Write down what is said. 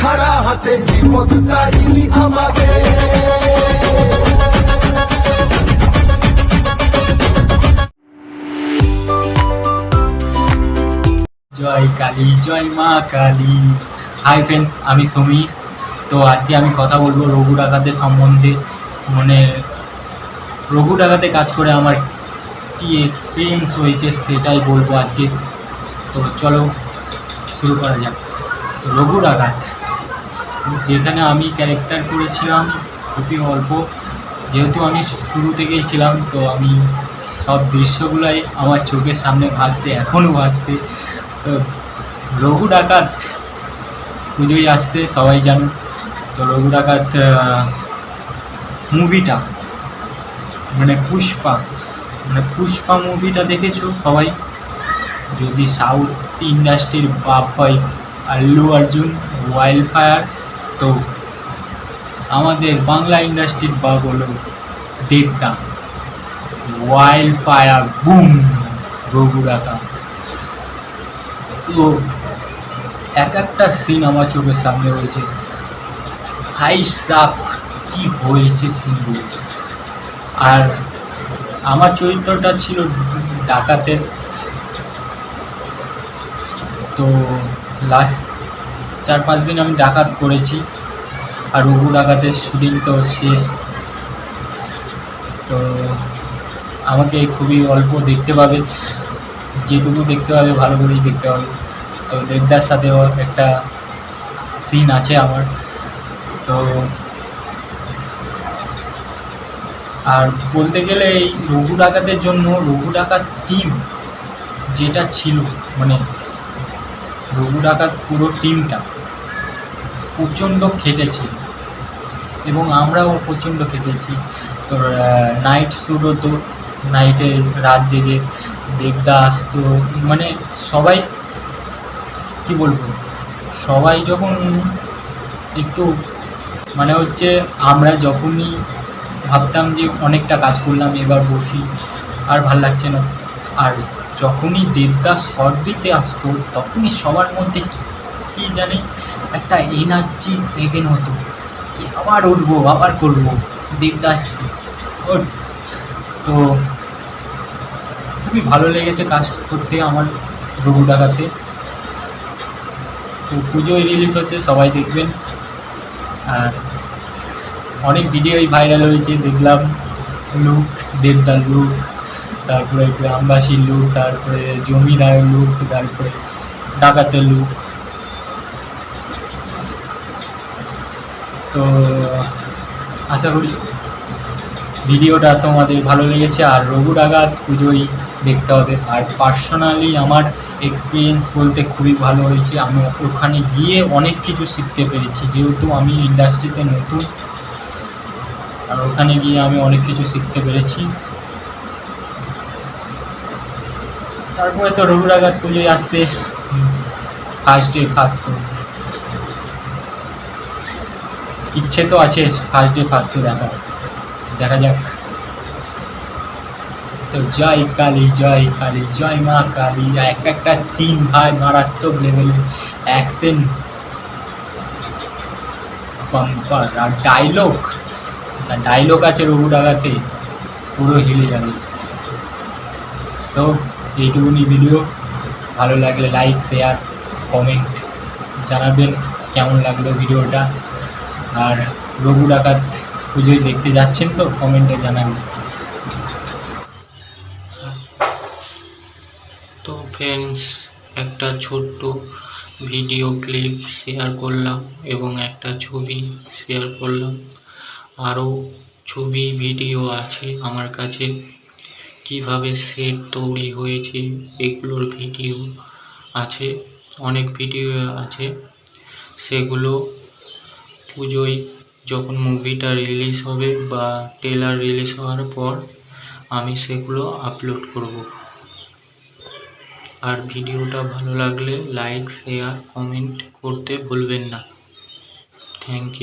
খাড়া হাতে বিপদ তারিণী আমাদের জয় কালী, জয় মা কালী। হাই ফ্রেন্ডস আমি সমীর। তো আজকে আমি কথা বলব রঘু ডাকাতের সম্বন্ধে। মানে রঘু ডাকাতে কাজ করে আমার কি এক্সপিরিয়েন্স হয়েছে সেটাই বলব আজকে। তো চলো, শুরু করা যাক। তো রঘু ডাকাত যেখানে আমি ক্যারেক্টার করেছিলাম, খুবই অল্প। যেহেতু আমি শুরু থেকেই ছিলাম, তো আমি সব দৃশ্যগুলাই আমার চোখের সামনে ভাসছে, এখনও ভাসছে। তো রঘু ডাকাত পুজোয় আসছে, সবাই জানো। তো রঘু ডাকাত মুভিটা মানে পুষ্পা মানে পুষ্পা মুভিটা দেখেছ সবাই? যদি সাউথ ইন্ডাস্ট্রির বাপ হয় আল্লু অর্জুন ওয়াইল্ড ফায়ার তো আমাদের বাংলা ইন্ডাস্ট্রির বাপ হলো দেবদা। ওয়াইল্ড ফায়ার বুম রঘু ডাকাত তো এক একটা সিন আমার চোখের সামনে রয়েছে। হাই সাপ কি হয়েছে সিনগুলো আর আমার চরিত্রটা ছিল ডাকাতের। তো লাস্ট চার পাঁচ দিন আমি ডাকাত করেছি। আর রঘু ডাকাতের শুটিং তো শেষ। তো আমাকে খুবই অল্প দেখতে পাবে। যেটুকু দেখতে পাবে, ভালো করেই দেখতে হবে তো দেবদার সাথেও একটা সিন আছে আমার। তো আর বলতে গেলে এই রঘু ডাকাতের জন্য রঘু ডাকাত টিম যেটা ছিল মানে রঘু ডাকাত পুরো টিমটা প্রচণ্ড খেটেছে এবং আমরাও প্রচণ্ড খেটেছি। তো নাইট শ্যুট হতো নাইটে রাত জেগে দেবদা আসতো মানে সবাই, কি বলব, সবাই যখন একটু মানে হচ্ছে আমরা যখনই ভাবতাম যে অনেকটা কাজ করলাম, এবার বসি, আর ভালো লাগছে না। আর যখনই দেবদাস শর্ট দিতে আসতো, তখনই সবার মধ্যে কি- জানি একটা এনার্জি এগেন হতো। কি আবার উঠবো, আবার করব? দেবদাস তো খুবই ভালো লেগেছে কাজ করতে আমার রঘু ডাকাতে। তো পুজোয় রিলিজ হচ্ছে, সবাই দেখবেন। আর অনেক ভিডিওই ভাইরাল হয়েছে, দেখলাম। লুক, দেবদার লুক। তারপরে গ্রামবাসীর লুক তারপরে জমিদারের লুক তারপরে ডাকাতের লুক তো আশা করি ভিডিওটা তোমাদের ভালো লেগেছে। আর রঘু ডাকাত পুজোই দেখতে হবে। আর পার্সোনালি আমার এক্সপিরিয়েন্স বলতে খুবই ভালো হয়েছে। আমি ওখানে গিয়ে অনেক কিছু শিখতে পেরেছি। যেহেতু আমি ইন্ডাস্ট্রিতে নতুন, আর ওখানে গিয়ে আমি অনেক কিছু শিখতে পেরেছি। তারপরে তো রঘু ডাকাত পুজোয় আসছে। ফার্স্ট ডে ফার্স্ট শো ইচ্ছে তো আছে ফার্স্ট ডে ফার্স্ট শো দেখার। দেখা যাক। তো জয় কালী জয় কালী, জয় মা কালী। এক একটা সিন ভাই, মারাত্মক লেভেলের অ্যাকশন বাম্পার আর ডায়লগ যা ডায়লগ আছে রঘু ডাকাতে পুরো হিলে যাবে। সো এইটুকুনি ভিডিও ভালো লাগলে লাইক শেয়ার কমেন্ট জানাবেন কেমন লাগল ভিডিওটা আর রঘু ডাকাত পুজোয় দেখতে যাচ্ছেন তো কমেন্টে জানাবেন তো ফ্রেন্ডস একটা ছোট্ট ভিডিও ক্লিপ শেয়ার করলাম এবং একটা ছবি শেয়ার করলাম। আরও ছবি ভিডিও আছে আমার কাছে। কীভাবে সেট তৈরি হয়েছে, এগুলোর ভিডিও আছে, অনেক ভিডিও আছে। সেগুলো পুজোয় যখন মুভিটা রিলিজ হবে বা ট্রেলার রিলিজ হওয়ার পর, আমি সেগুলো আপলোড করব। আর ভিডিওটা ভালো লাগলে লাইক শেয়ার কমেন্ট করতে ভুলবেন না। Thank you